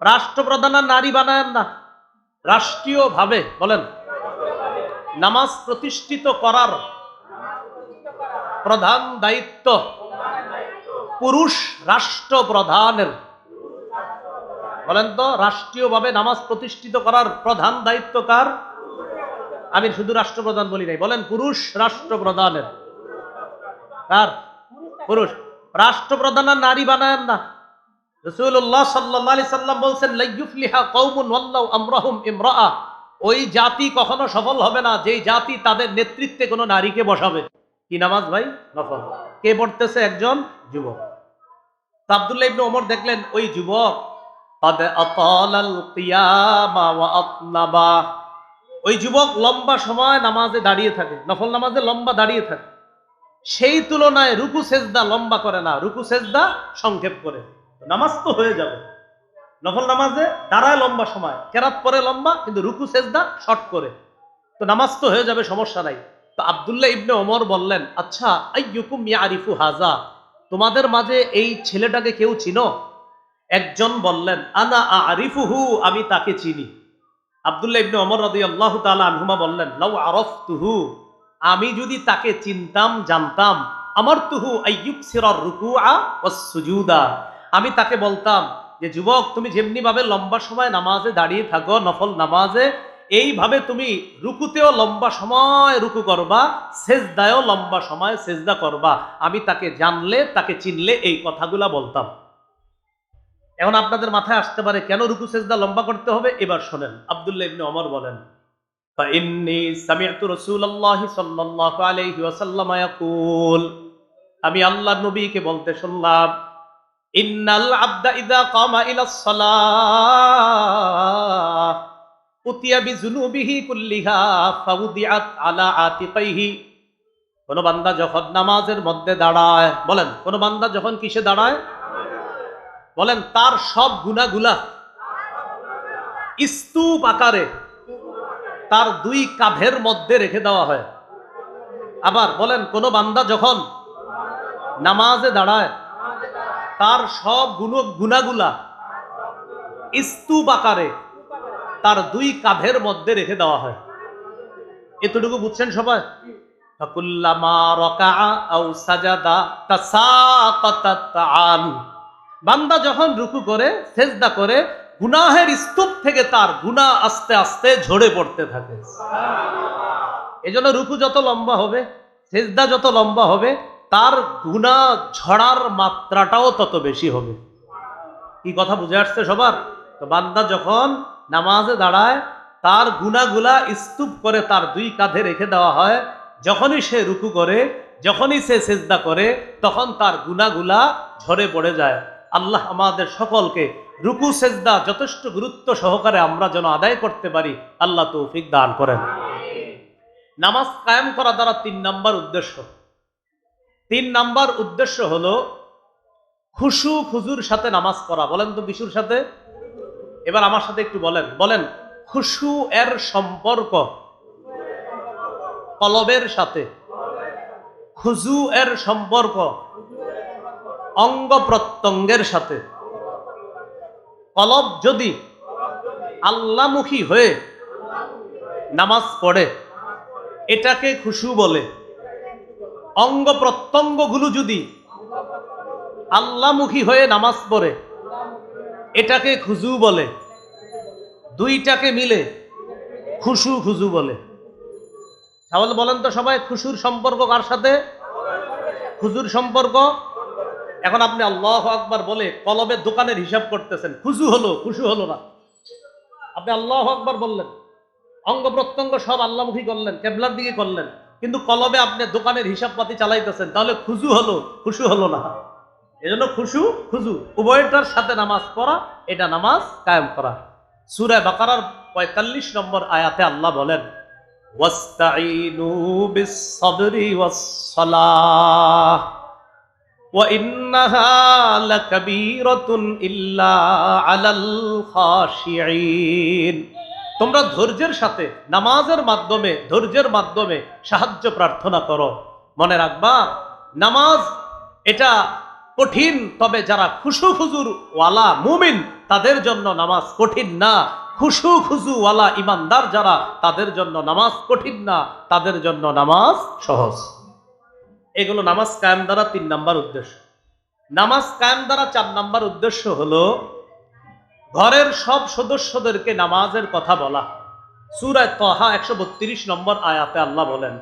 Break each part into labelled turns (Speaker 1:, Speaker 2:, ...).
Speaker 1: রাষ্ট্রপ্রধান আর নারী বানায়েন না রাষ্ট্রীয় ভাবে বলেন, নামাজ প্রতিষ্ঠিত করার প্রধান দায়িত্ব পুরুষ রাষ্ট্রপ্রধানের, বলেন তো, রাষ্ট্রীয়ভাবে নামাজ প্রতিষ্ঠিত করার প্রধান দায়িত্ব কার? আমি শুধু রাষ্ট্রপ্রধান বলি নাই, বলেন, পুরুষ রাষ্ট্রপ্রধানের, কার? পুরুষ। রাষ্ট্রপ্রধান আর নারী বানায়েন না রসুল্লাহ সাল্লাহ সাল্লাম বলছেন লাইফলিহা কৌমুন আমরাহুম ইমরাআ। ওই জাতি কখনো সফল হবে না যেই জাতি তাদের নেতৃত্বে কোনো নারীকে বসাবে। কি নামাজ ভাই? নফল। কে পড়তেছে? একজন যুবক। আবদুল্লাহ ওমর দেখলেন ওই যুবক ওই যুবক লম্বা সময় নামাজে দাঁড়িয়ে থাকে নফল নামাজে লম্বা দাঁড়িয়ে থাকে। সেই তুলনায় রুকু সেজদা লম্বা করে না রুকু সেজদা সংক্ষেপ করে। নামাজ তো হয়ে যাবে। নফল নামাজে দাঁড়ায় লম্বা সময়, কেরাত পরে লম্বা, কিন্তু রুকু, সেজদা শর্ট করে। তো নামাজ তো হয়ে যাবে, সমস্যা নাই। তো আবদুল্লাহ ইবনে ওমর বললেন আচ্ছা আইয়ুকুম ইয়ারিফু হাজা তোমাদের মাঝে এই ছেলেটাকে কেউ চিনো? একজন বললেন, আনা আরিফুহু, আমি তাকে চিনি। আবদুল্লাহ ইবনে ওমর রাদিয়াল্লাহু তাআলা আনহুমা বললেন, লাউ আরাফতুহু, আমি যদি তাকে চিনতাম, জানতাম আমার তুহু আইয়ুক সিরার রুকুআ ওয়াস সুজুদা। আমি তাকে বলতাম যে যুবক তুমি যেমনি ভাবে লম্বা সময় নামাজে দাঁড়িয়ে থাকো নফল নামাজে এইভাবে তুমি রুকুতেও লম্বা সময় রুকু করবা সেজদায়ও লম্বা সময় সেজদা করবা আমি তাকে জানলে তাকে চিনলে এই কথাগুলা বলতাম এখন আপনাদের মাথায় আসতে পারে কেন রুকু সেজদা লম্বা করতে হবে এবার শোনেন আব্দুল্লাহ ইবনে ওমর বলেন فإني سمعت رسول الله صلى الله عليه وسلم يقول আমি আল্লাহ নবীকে বলতে শুনলাম ইন্নাল আবদা ইদা কামা ইলা সালাহ উতিয়া বিজুনুবিহি কুল্লিহা ফাউদিআত আলা আতিকাইহি। কোন বান্দা যখন নামাজের মধ্যে দাঁড়ায়, বলেন, কোন বান্দা যখন কিসে দাঁড়ায়? বলেন, তার সব গুনাগুলা স্তূপ আকারে তার দুই কাঁধের মধ্যে রেখে দেওয়া হয়। আবার বলেন, কোন বান্দা যখন নামাজে দাঁড়ায় তার সব গুণ গুণাগুলা স্তূপ আকারে তার দুই কাঁধের মধ্যে রেখে দেওয়া হয়। এতটুকু বুঝছেন সবাই? বান্দা যখন রুকু করে, সেজদা করে, গুনাহের স্তূপ থেকে তার গুনাহ আস্তে আস্তে ঝরে পড়তে থাকে। এজন্য রুকু যত লম্বা হবে, সেজদা যত লম্বা হবে তার গুণা ঝড়ার মাত্রাটাও তত বেশি হবে। কি কথা বুঝে আসছে সবার? তো বান্দা যখন নামাজে দাঁড়ায়, তার গুনাগুলা স্তূপ করে তার দুই কাঁধে রেখে দেওয়া হয়, যখনই সে রুকু করে, যখনই সে সেজদা করে, তখন তার গুনাগুলা ঝরে পড়ে যায়। আল্লাহ আমাদের সকলকে রুকু, সেজদা যথেষ্ট গুরুত্ব সহকারে আমরা যেন আদায় করতে পারি, আল্লাহ তৌফিক দান করেন। নামাজ কায়েম করা দ্বারা তিন নম্বর উদ্দেশ্য। তিন নাম্বার উদ্দেশ্য হলো খুশু খুজুর সাথে নামাজ পড়া। বলেন তো বিশুর সাথে। এবার আমার সাথে একটু বলেন। বলেন, খুশু এর সম্পর্ক কলবের সাথে। খুজু এর সম্পর্ক অঙ্গ প্রত্যঙ্গের সাথে। কলব যদি আল্লামুখী হয়ে নামাজ পড়ে, এটাকে খুশু বলে। অঙ্গ প্রত্যঙ্গগুলো যদি আল্লামুখী হয়ে নামাজ পড়ে, এটাকে খুজু বলে, দুইটাকে মিলে খুশু খুজু বলে। তাহলে বলেন তো সবাই, খুশুর সম্পর্ক কার সাথে? খুজুর সম্পর্ক? এখন আপনি আল্লাহ আকবার বলে কলবের দোকানের হিসাব করতেছেন খুশু হলো খুশু হলো না। আপনি আল্লাহ আকবার বললেন অঙ্গ প্রত্যঙ্গ সব আল্লামুখী করলেন, কেবলার দিকে করলেন। কিন্তু কলবে আপনি দোকানের হিসাব পাতি চালাইতেছেন, তাহলে খুশু হলো খুশু হলো না। এজন্য খুশু, খুজু। উভয়টার সাথে নামাজ পড়া, এটা নামাজ কায়েম করা। সুরায় বাকারার পঁয়তাল্লিশ নম্বর আয়াতে আল্লাহ বলেন বিস-সাবরি ওয়াস-সালাহ তোমরা ধৈর্যের সাথে নামাজের মাধ্যমে, ধৈর্যের মাধ্যমে সাহায্য প্রার্থনা করো। মনে রাখবা, নামাজ এটা কঠিন, তবে যারা খুশু খুজুর ওয়ালা মুমিন, তাদের জন্য নামাজ কঠিন না। খুশু খুজুওয়ালা ইমানদার যারা, তাদের জন্য নামাজ কঠিন না, তাদের জন্য নামাজ সহজ। এগুলো নামাজ কায়েম দ্বারা তিন নাম্বার উদ্দেশ্য। নামাজ কায়েম দ্বারা চার নাম্বার উদ্দেশ্য হলো ঘরের সব সদস্যদেরকে নামাজের কথা বলা। সুরায় তহা একশো বত্রিশ নম্বর আয়াতে আল্লাহ বলেন,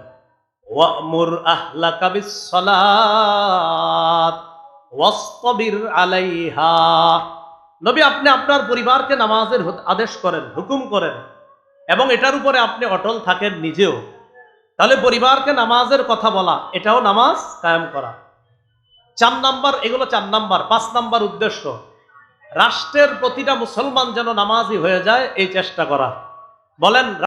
Speaker 1: ওয়ামুর আহলাকা বিসসালাত, ওয়াসতাবির আলাইহা। নবী, আপনি আপনার পরিবারকে নামাজের আদেশ করেন, হুকুম করেন, এবং এটার উপরে আপনি অটল থাকেন নিজেও। তাহলে পরিবারকে নামাজের কথা বলা, এটাও নামাজ কায়েম করা। চার নাম্বার, এগুলো চার নাম্বার, পাঁচ নাম্বার উদ্দেশ্য। রাষ্ট্রের প্রতিটা মুসলমান যেন নামাজি হয়ে যায় এই চেষ্টা করা। বলেন